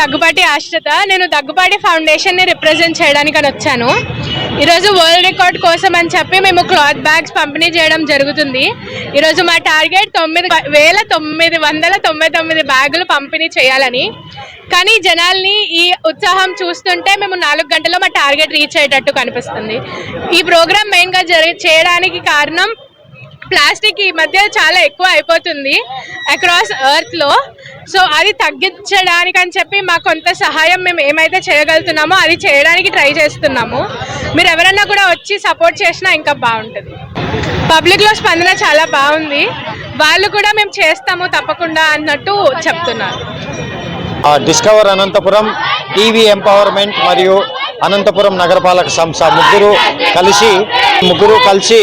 దగ్గుబాటి ఆశ్రిత. నేను దగ్గుబాటి ఫౌండేషన్ని రిప్రజెంట్ చేయడానికి అని వచ్చాను. ఈరోజు వరల్డ్ రికార్డ్ కోసం అని చెప్పి మేము క్లాత్ బ్యాగ్స్ పంపిణీ చేయడం జరుగుతుంది. ఈరోజు మా టార్గెట్ తొమ్మిది వేల తొమ్మిది వందల తొంభై తొమ్మిది బ్యాగులు పంపిణీ చేయాలని. కానీ జనాల్ని ఈ ఉత్సాహం చూస్తుంటే మేము నాలుగు గంటల్లో మా టార్గెట్ రీచ్ అయ్యేటట్టు కనిపిస్తుంది. ఈ ప్రోగ్రామ్ మెయిన్గా జరి చేయడానికి కారణం ప్లాస్టిక్ ఈ మధ్య చాలా ఎక్కువ అయిపోతుంది. అక్రాస్ ఎర్త్లో సో అది తగ్గించడానికి అని చెప్పి మా కొంత సహాయం మేము ఏమైతే చేయగలుగుతున్నామో అది చేయడానికి ట్రై చేస్తున్నాము. మీరు ఎవరన్నా కూడా వచ్చి సపోర్ట్ చేసినా ఇంకా బాగుంటుంది. పబ్లిక్లో స్పందన చాలా బాగుంది. వాళ్ళు కూడా మేము చేస్తాము తప్పకుండా అన్నట్టు చెప్తున్నారు. డిస్కవర్ అనంతపురం టీవీ ఎంపవర్మెంట్ మరియు అనంతపురం నగరపాలక సంస్థ ముగ్గురు కలిసి ముగ్గురు కలిసి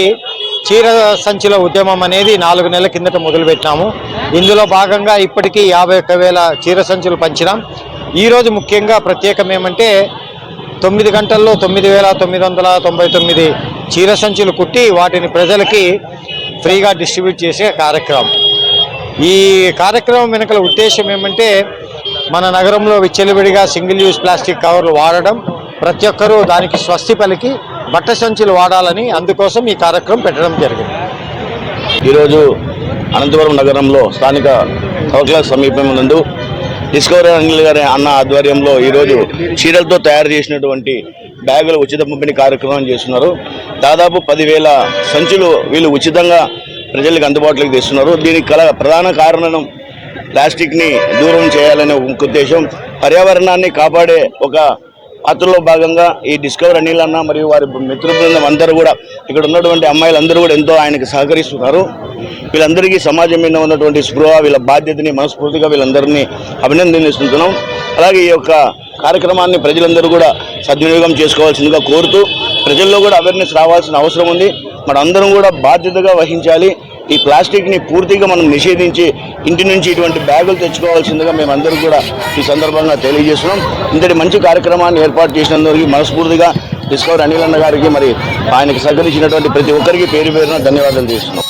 చీర సంచుల ఉద్యమం అనేది నాలుగు నెలల కిందట మొదలుపెట్టినాము. ఇందులో భాగంగా ఇప్పటికీ యాభై ఒక్క వేల చీర సంచులు పంచినాం. ఈరోజు ముఖ్యంగా ప్రత్యేకం ఏమంటే తొమ్మిది గంటల్లో తొమ్మిది వేల తొమ్మిది వందల తొంభై తొమ్మిది చీర సంచులు కుట్టి వాటిని ప్రజలకి ఫ్రీగా డిస్ట్రిబ్యూట్ చేసే కార్యక్రమం. ఈ కార్యక్రమం వెనుకల ఉద్దేశం ఏమంటే మన నగరంలో విచ్చలవిడిగా సింగిల్ యూజ్ ప్లాస్టిక్ కవర్లు వాడడం ప్రతి ఒక్కరూ దానికి స్వస్తి పలికి బట్ట సంచులు వాడాలని అందుకోసం ఈ కార్యక్రమం పెట్టడం జరిగింది. ఈరోజు అనంతపురం నగరంలో స్థానిక చౌకల సమీపం నందు డిస్కవరీ అంగిల్ గారి అన్న ఆధ్వర్యంలో ఈరోజు చీరలతో తయారు చేసినటువంటి బ్యాగుల ఉచిత పంపిణీ కార్యక్రమం చేస్తున్నారు. దాదాపు పదివేల సంచులు వీళ్ళు ఉచితంగా ప్రజలకు అందుబాటులోకి తెస్తున్నారు. దీనికి కల ప్రధాన కారణం ప్లాస్టిక్ని దూరం చేయాలనే ఉద్దేశం పర్యావరణాన్ని కాపాడే ఒక పాత్రలో భాగంగా ఈ డిస్కవర్ అనిల్ అన్న మరియు వారి మిత్ర బృందం అందరూ కూడా ఇక్కడ ఉన్నటువంటి అమ్మాయిలందరూ కూడా ఎంతో ఆయనకు సహకరిస్తున్నారు. వీళ్ళందరికీ సమాజం మీద ఉన్నటువంటి స్పృహ వీళ్ళ బాధ్యతని మనస్ఫూర్తిగా వీళ్ళందరినీ అభినందనిస్తున్నాం అలాగే ఈ యొక్క కార్యక్రమాన్ని ప్రజలందరూ కూడా సద్వినియోగం చేసుకోవాల్సిందిగా కోరుతూ ప్రజల్లో కూడా అవేర్నెస్ రావాల్సిన అవసరం ఉంది. మనందరం కూడా బాధ్యతగా వహించాలి. ఈ ప్లాస్టిక్ని పూర్తిగా మనం నిషేధించి ఇంటి నుంచి ఇటువంటి బ్యాగులు తెచ్చుకోవాల్సిందిగా మేమందరం కూడా ఈ సందర్భంగా తెలియజేస్తున్నాం. ఇంతటి మంచి కార్యక్రమాన్ని ఏర్పాటు చేసినందుకు మనస్ఫూర్తిగా డిస్కవర్ అనిల్ అన్న గారికి మరి ఆయనకు సహకరించినటువంటి ప్రతి ఒక్కరికి పేరు పేరున ధన్యవాదాలు చేస్తున్నాం.